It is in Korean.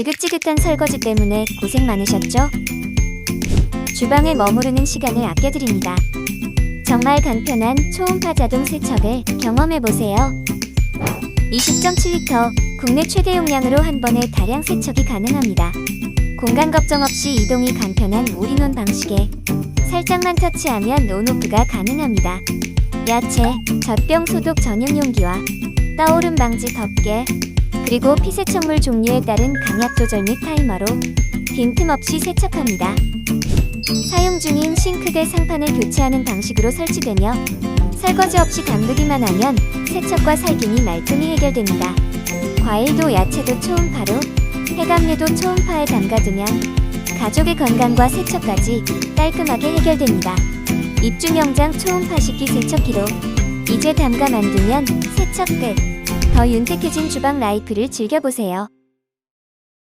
지긋지긋한 설거지 때문에 고생 많으셨죠? 주방에 머무르는 시간을 아껴드립니다. 정말 간편한 초음파 자동 세척을 경험해보세요. 20.7리터 국내 최대 용량으로 한 번에 다량 세척이 가능합니다. 공간 걱정 없이 이동이 간편한 올인원 방식에 살짝만 터치하면 온오프가 가능합니다. 야채, 젖병 소독 전용 용기와 떠오름 방지 덮개, 그리고 피세척물 종류에 따른 강약 조절 및 타이머로 빈틈없이 세척합니다. 사용 중인 싱크대 상판을 교체하는 방식으로 설치되며 설거지 없이 담그기만 하면 세척과 살균이 말끔히 해결됩니다. 과일도 야채도 초음파로 해감류도 초음파에 담가두면 가족의 건강과 세척까지 깔끔하게 해결됩니다. 입중영장 초음파 식기 세척기로 이제 담가 만두면 세척 끝. 더 윤택해진 주방 라이프를 즐겨보세요.